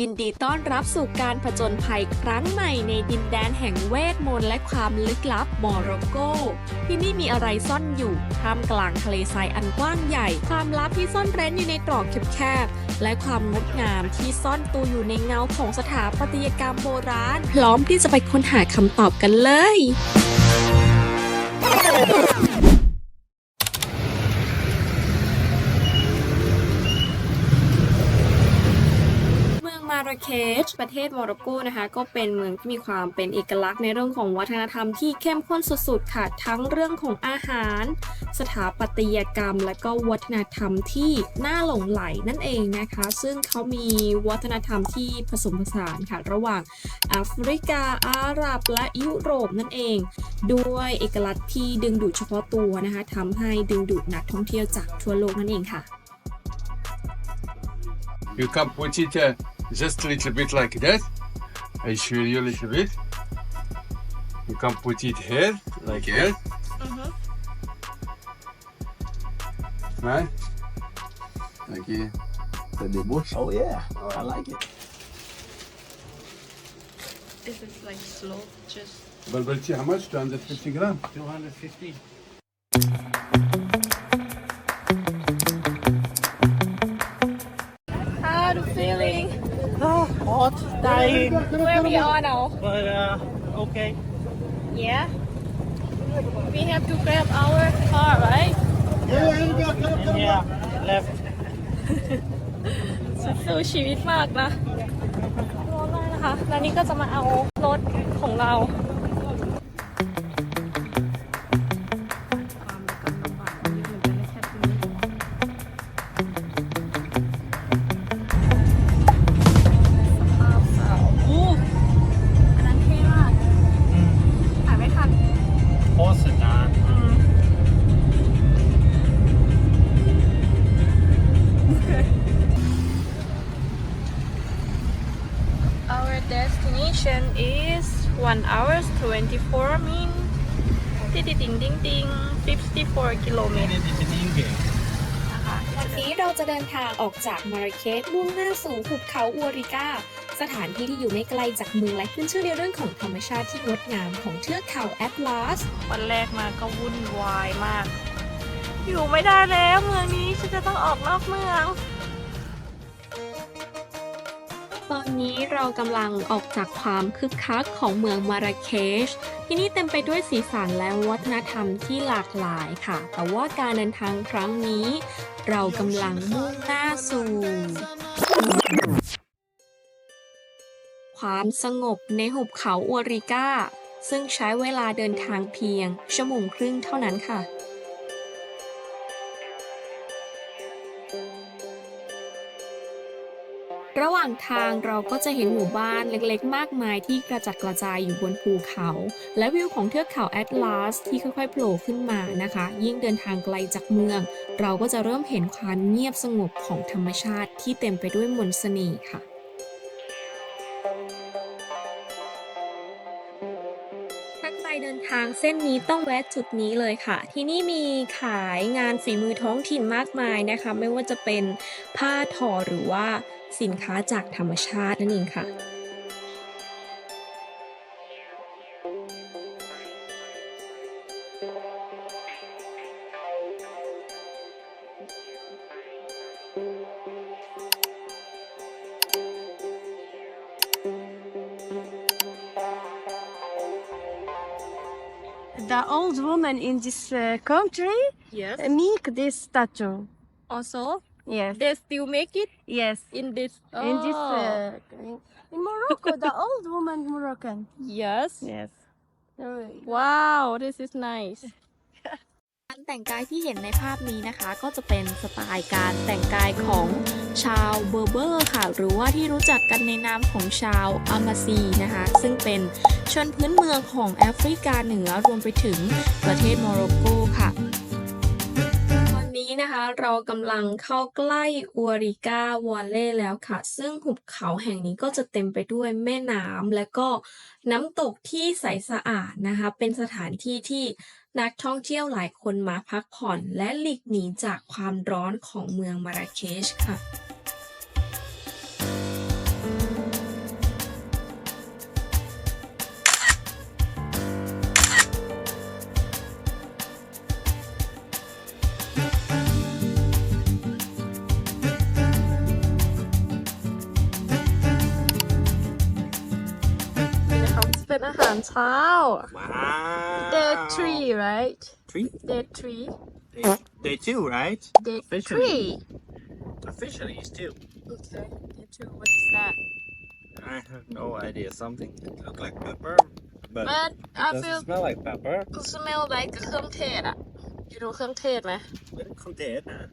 ยินดีต้อนรับสู่การผจญภัยครั้งใหม่ในดินแดนแห่งเวทมนต์และความลึกลับโมร็อกโก ที่นี่มีอะไรซ่อนอยู่ท่ามกลางทะเลทรายอันกว้างใหญ่ ความลับที่ซ่อนเร้นอยู่ในตรอกแคบๆ และความงดงามที่ซ่อนตัวอยู่ในเงาของสถาปัตยกรรมโบราณ พร้อมที่จะไปค้นหาคำตอบกันเลย เมืองมาราเค ชประเทศโมร็อกโกนะคะก็เป็นเมืองที่มีความเป็นเอกลักษณ์ในเรื่องของวัฒนธรรมที่เข้มข้นสุดๆค่ะทั้งเรื่องของอาหาร สถาปัตยกรรม และก็วัฒนธรรมที่น่าหลงไหลนั่นเองนะคะ ซึ่งเขามีวัฒนธรรมที่ผสมผสานค่ะระหว่างแอฟริกาอาหรับและยุโรปนั่นเอง ด้วยเอกลักษณ์ที่ดึงดูดเฉพาะตัวนะคะทำให้ดึงดูดนักท่องเที่ยวจากทั่วโลกนั่นเองค่ะ You can put it uh, just a little bit like that. I show you a little bit. You can put it here, like that. Mm-hmm. Right? Okay. The debauch. Oh yeah, I like it is it. Like slow just Bubble tea, how much? 250 gram? 250. Hot, dying, where we are now but uh, okay. yeah we have to grab our car right And yeah, left. สู้ชีวิตมากนะร้อนมากนะคะ แล้วนี่ก็จะมาเอารถของเรา ดติงติงติง54 กิโลเมตร it's an in-game. วันนี้เราจะเดินทางออกจากมาราเคสมุ่งหน้าสู่หุบเขาอัวริกาสถานที่ที่อยู่ไม่ไกลจากเมืองและขึ้นชื่อในเรื่องของธรรมชาติที่งดงามของเทือกเขาแอตลาส วันแรกมาก็วุ่นวายมาก อยู่ไม่ได้แล้วเมืองนี้ฉันจะต้องออกนอกเมือง ตอนนี้เรากำลังออกจากความคึกคักของเมืองมาราเคช ที่นี่เต็มไปด้วยสีสันและวัฒนธรรมที่หลากหลายค่ะ แต่ว่าการเดินทางครั้งนี้ เรากำลังมุ่งหน้าสู่ ความสงบในหุบเขาอวริก้า ซึ่งใช้เวลาเดินทางเพียงชั่วโมงครึ่งเท่านั้นค่ะ ระหว่างทางเราก็จะเห็นหมู่บ้านเล็กๆ มากมายที่กระจัดกระจายอยู่บนภูเขา และวิวของเทือกเขาแอตลาสที่ค่อยๆโผล่ขึ้นมานะคะ ยิ่งเดินทางไกลจากเมือง เราก็จะเริ่มเห็นความเงียบสงบของธรรมชาติที่เต็มไปด้วยมนต์เสน่ห์ค่ะางเส้นนี้ต้องแวะจุดนี้เลยค่ะ ที่นี่มีขายงานฝีมือท้องถิ่นมากมายนะคะ ไม่ว่าจะเป็นผ้าทอหรือว่าสินค้าจากธรรมชาตินั่นเองค่ะ the old woman in this uh, country yes. Uh, make this statue. Also, yes, they still make it. Yes, in this oh. in this uh, oh. in Morocco, the old woman Moroccan. Yes. Yes. Wow, this is nice. แต่งกายที่เห็นในภาพนี้นะคะ ก็จะเป็นสไตล์การแต่งกายของชาวเบอร์เบอร์ค่ะ หรือว่าที่รู้จักกันในนามของชาวอามาซีนะคะ ซึ่งเป็นชนพื้นเมืองของแอฟริกาเหนือรวมไปถึงประเทศโมร็อกโกค่ะ นะคะเรากำลังเข้าใกล้อัวริกาวอลเล่แล้วค่ะ ซึ่งหุบเขาแห่งนี้ก็จะเต็มไปด้วยแม่น้ำและก็น้ำตกที่ใสสะอาดนะคะ เป็นสถานที่ที่นักท่องเที่ยวหลายคนมาพักผ่อน และหลีกหนีจากความร้อนของเมืองมาราเคชค่ะ อนเช้า Wow. day three right Three? day three Day, day two, right? day Officially. three Officially, it's two. okay day two what is that I have no idea. Something that look like pepper, but but I doesn't feel smell like pepper. smell like เครื่องเทศอะอยู่รู้เครื่องเทศไหม But it's dead, huh?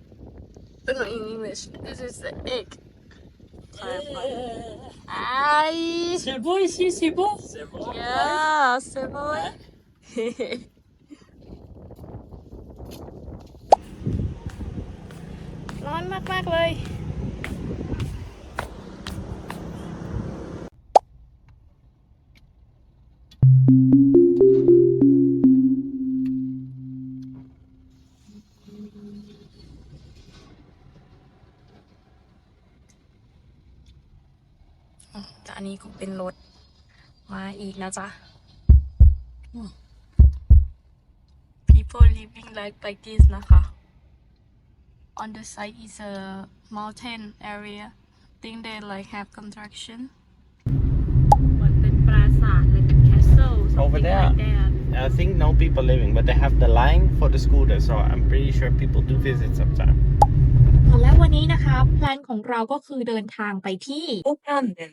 No, in English. This is the egg. Ay. C'est beau ici, c'est beau. C'est bon. Yeah, c'est bon. ร้อนมาก ๆ เลย นนี้ก็เป็นรถมาอีกนะจ๊ะ people living like like this นะคะ on the side is a mountain area think they like have construction เหมือนเป็นปราสาท like a castle Over something there. like that I think no people living, but they have the line for the scooter, so I'm pretty sure people do visit sometime. และวันนี้นะคะแพลนของเราก็คือเดินทางไปที่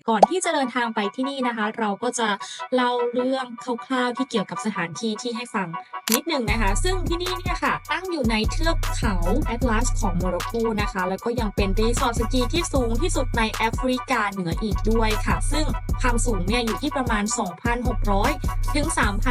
ก่อนที่จะเดินทางไปที่นี่นะคะ เราก็จะเล่าเรื่องคร่าวๆที่เกี่ยวกับสถานที่ที่ให้ฟังนิดนึงนะคะ ซึ่งที่นี่เนี่ยค่ะ ตั้งอยู่ในเทือกเขาแอตลาสของโมร็อกโกนะคะ แล้วก็ยังเป็นรีสอร์ทสกีที่สูงที่สุดในแอฟริกาเหนืออีกด้วยค่ะ ซึ่งความสูงเนี่ยอยู่ที่ประมาณ 2,600 ถึง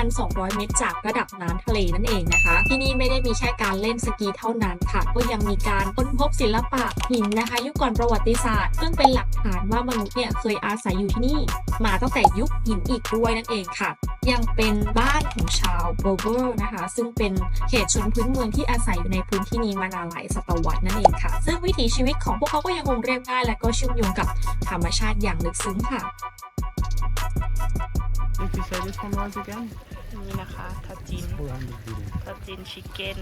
3,200 เมตรจากระดับน้ำทะเลนั่นเองนะคะ ที่นี่ไม่ได้มีแค่การเล่นสกีเท่านั้นค่ะ ก็ยังมีการค้นพบศิลปะหินนะคะ ยุคก่อนประวัติศาสตร์ ซึ่งเป็นหลักฐานว่ามนุษย์เนี่ยเคยอาศัยอยู่ที่นี่มาตั้งแต่ยุคหินอีกด้วยนั่นเองค่ะ ยังเป็นบ้านของชาวโบเบอร์นะคะ ซึ่งเป็นเขตชนพื้นเมืองที่อาศัยอยู่ในพื้นที่นี้มานานหลายศตวรรษนั่นเองค่ะ ซึ่งวิถีชีวิตของพวกเขาก็ยังคงเรียบง่ายและก็เชื่อมโยงกับธรรมชาติอย่างลึกซึ้งค่ะ Did you say this one once again? นี่นะคะทาจินทาจินชิคเก้น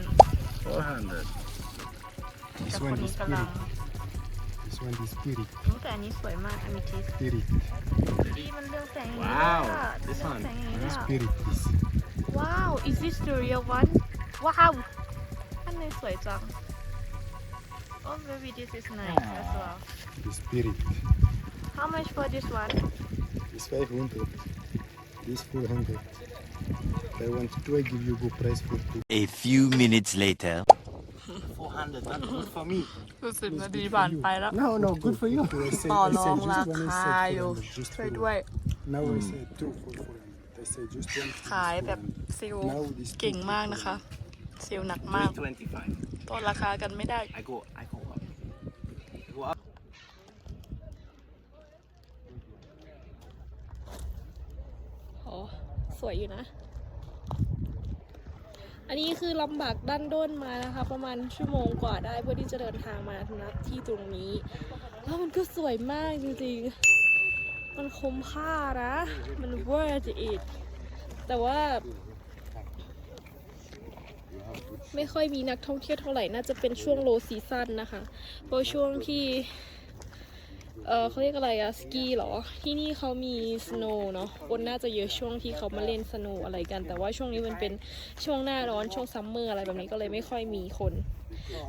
400. กับคนนี้กำลัง This one is spirit, แต่อันนี้สวยมากอมิทิส spirit, ดีมันเรื่องแสงอย่างนี้ ว้าว ด้วยอะ this เรื่อง one แสงอย่างนี้ด้วยอะ spirit. This. ว้าว is this the real one ว้าวอันนี้สวยจัง oh maybe this is nice as well The spirit. how much for this one This 500. This 400. I want to I give you good price for two. A few minutes later. 400, not good for me. รู้สึกนาทีผ่านไปแล้ว No, no, good for you. I said, ต่อ I รอง said รา just one. I คา said อยู่ 400. Just ช่วย for ด้วย you. Now I said two for 400. I said just one. ขายแบบซิล Now this เก่ง two มาก for นะคะ 400. ซิลหนักมาก 325. ต่อราคากันไม่ได้ I go, I go up. I go up. โอ้สวยอยู่นะ อันนี้คือลำบากด้านด้นมานะคะ ประมาณชั่วโมงกว่าได้เพื่อที่จะเดินทางมาณที่ตรงนี้ แล้วมันก็สวยมากจริงๆ มันคุ้มค่านะ มัน worth it แต่ว่า ไม่ค่อยมีนักท่องเที่ยวเท่าไหร่ น่าจะเป็นช่วง low season นะคะเพราะช่วงที่ เออเขาเรียกอะไรอะสกีเหรอ ที่นี่เขามีสโนว์เนาะคนน่าจะเยอะช่วงที่เขามาเล่นสโนว์อะไรกัน แต่ว่าช่วงนี้มันเป็นช่วงหน้าร้อนช่วงซัมเมอร์อะไรแบบนี้ก็เลยไม่ค่อยมีคน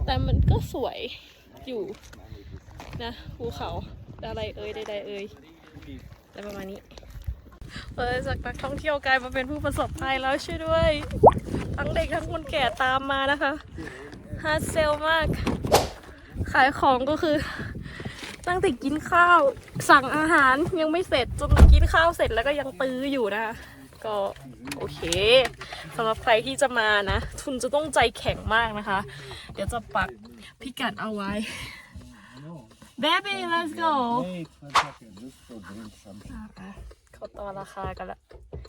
แต่มันก็สวยอยู่นะภูเขาอะไรเอ่ยใดๆเอ่ยอะไรประมาณนี้เออจากนักท่องเที่ยวกลายมาเป็นผู้ประสบภัยแล้วช่วยด้วย ทั้งเด็กทั้งคนแก่ตามมานะคะฮาร์ดเซลมาก ขายของก็คือ ตั้งแต่กินข้าวสั่งอาหารยังไม่เสร็จจนกินข้าวเสร็จแล้วก็ยังตื้ออยู่นะคะก็โอเคสำหรับใครที่จะมานะทุนจะต้องใจแข็งมากนะคะ เดี๋ยวจะปักพิกัดเอาไว้ Baby let's go อะเขาต่อราคากันละเ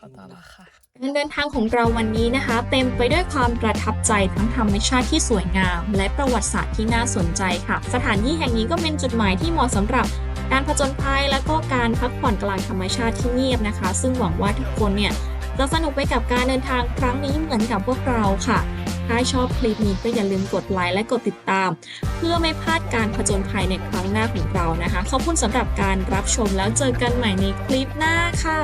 ขาต่อราคาการเดินทางของเราวันนี้นะคะ เต็มไปด้วยความประทับใจทั้งธรรมชาติที่สวยงาม และประวัติศาสตร์ที่น่าสนใจค่ะ สถานที่แห่งนี้ก็เป็นจุดหมายที่เหมาะสำหรับการผจญภัยและก็การพักผ่อนกลางธรรมชาติที่เงียบนะคะ ซึ่งหวังว่าทุกคนเนี่ยจะสนุกไปกับการเดินทางครั้งนี้เหมือนกับพวกเราค่ะ ถ้าชอบคลิปนี้ก็อย่าลืมกดไลค์และกดติดตาม เพื่อไม่พลาดการผจญภัยในครั้งหน้าของเรานะคะ ขอบคุณสำหรับการรับชมแล้วเจอกันใหม่ในคลิปหน้าค่ะ